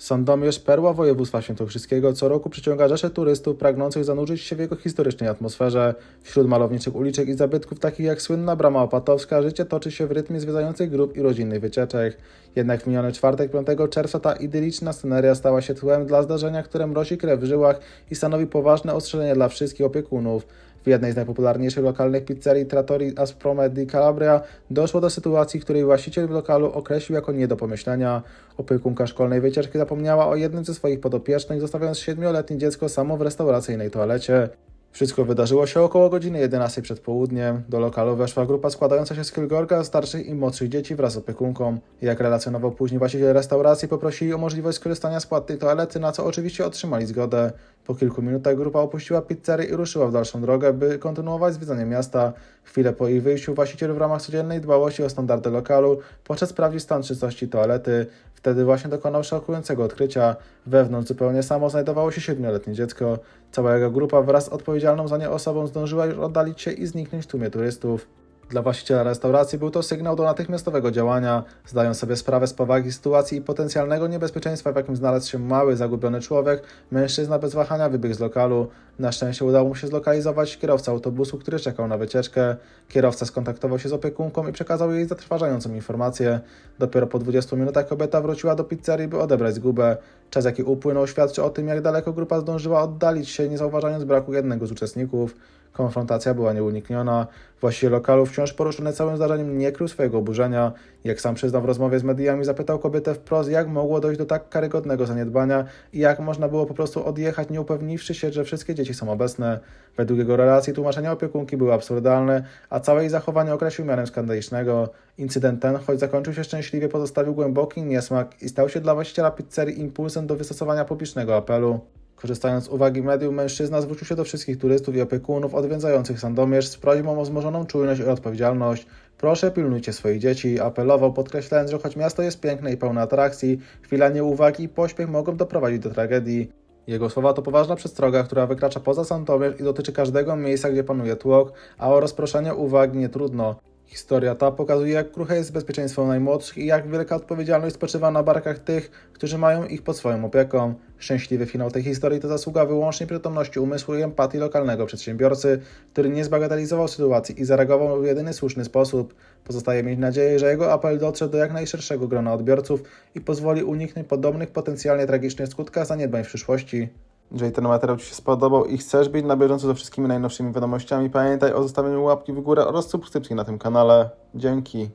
Sandomierz, perła województwa świętokrzyskiego, co roku przyciąga rzesze turystów pragnących zanurzyć się w jego historycznej atmosferze. Wśród malowniczych uliczek i zabytków takich jak słynna Brama Opatowska życie toczy się w rytmie zwiedzających grup i rodzinnych wycieczek. Jednak w miniony czwartek 5 czerwca ta idyliczna sceneria stała się tłem dla zdarzenia, które mrozi krew w żyłach i stanowi poważne ostrzeżenie dla wszystkich opiekunów. W jednej z najpopularniejszych lokalnych pizzerii Trattori Asprome di Calabria doszło do sytuacji, której właściciel lokalu określił jako nie do pomyślenia. Opiekunka szkolnej wycieczki zapomniała o jednym ze swoich podopiecznych, zostawiając siedmioletnie dziecko samo w restauracyjnej toalecie. Wszystko wydarzyło się około godziny 11 przed południem. Do lokalu weszła grupa składająca się z kilkorga starszych i młodszych dzieci wraz z opiekunką. Jak relacjonował później właściciel restauracji, poprosili o możliwość skorzystania z płatnej toalety, na co oczywiście otrzymali zgodę. Po kilku minutach grupa opuściła pizzerię i ruszyła w dalszą drogę, by kontynuować zwiedzanie miasta. Chwilę po ich wyjściu właściciel w ramach codziennej dbałości o standardy lokalu poszedł sprawdzić stan czystości toalety. Wtedy właśnie dokonał szokującego odkrycia. Wewnątrz zupełnie samo znajdowało się siedmioletnie dziecko. Cała jego grupa wraz z odpowiedzialną za nie osobą zdążyła już oddalić się i zniknąć w tłumie turystów. Dla właściciela restauracji był to sygnał do natychmiastowego działania. Zdając sobie sprawę z powagi sytuacji i potencjalnego niebezpieczeństwa, w jakim znalazł się mały, zagubiony człowiek, mężczyzna bez wahania wybiegł z lokalu. Na szczęście udało mu się zlokalizować kierowcę autobusu, który czekał na wycieczkę. Kierowca skontaktował się z opiekunką i przekazał jej zatrważającą informację. Dopiero po 20 minutach kobieta wróciła do pizzerii, by odebrać zgubę. Czas, jaki upłynął, świadczy o tym, jak daleko grupa zdążyła oddalić się, nie zauważając braku jednego z uczestników. Konfrontacja była nieunikniona. Właściciel lokalu, wciąż poruszony całym zdarzeniem, nie krył swojego oburzenia. Jak sam przyznał w rozmowie z mediami, zapytał kobietę wprost, jak mogło dojść do tak karygodnego zaniedbania i jak można było po prostu odjechać, nie upewniwszy się, że wszystkie dzieci są obecne. Według jego relacji tłumaczenia opiekunki były absurdalne, a całe jej zachowanie określił mianem skandalicznego. Incydent ten, choć zakończył się szczęśliwie, pozostawił głęboki niesmak i stał się dla właściciela pizzerii impulsem do wystosowania publicznego apelu. Korzystając z uwagi mediów, mężczyzna zwrócił się do wszystkich turystów i opiekunów odwiedzających Sandomierz z prośbą o wzmożoną czujność i odpowiedzialność. Proszę pilnujcie swoich dzieci, apelował, podkreślając, że choć miasto jest piękne i pełne atrakcji, chwila nieuwagi i pośpiech mogą doprowadzić do tragedii. Jego słowa to poważna przestroga, która wykracza poza Sandomierz i dotyczy każdego miejsca, gdzie panuje tłok, a o rozproszenie uwagi nie trudno. Historia ta pokazuje, jak kruche jest bezpieczeństwo najmłodszych i jak wielka odpowiedzialność spoczywa na barkach tych, którzy mają ich pod swoją opieką. Szczęśliwy finał tej historii to zasługa wyłącznie przytomności umysłu i empatii lokalnego przedsiębiorcy, który nie zbagatelizował sytuacji i zareagował w jedyny słuszny sposób. Pozostaje mieć nadzieję, że jego apel dotrze do jak najszerszego grona odbiorców i pozwoli uniknąć podobnych potencjalnie tragicznych skutkach zaniedbań w przyszłości. Jeżeli ten materiał Ci się spodobał i chcesz być na bieżąco ze wszystkimi najnowszymi wiadomościami, pamiętaj o zostawieniu łapki w górę oraz subskrypcji na tym kanale. Dzięki.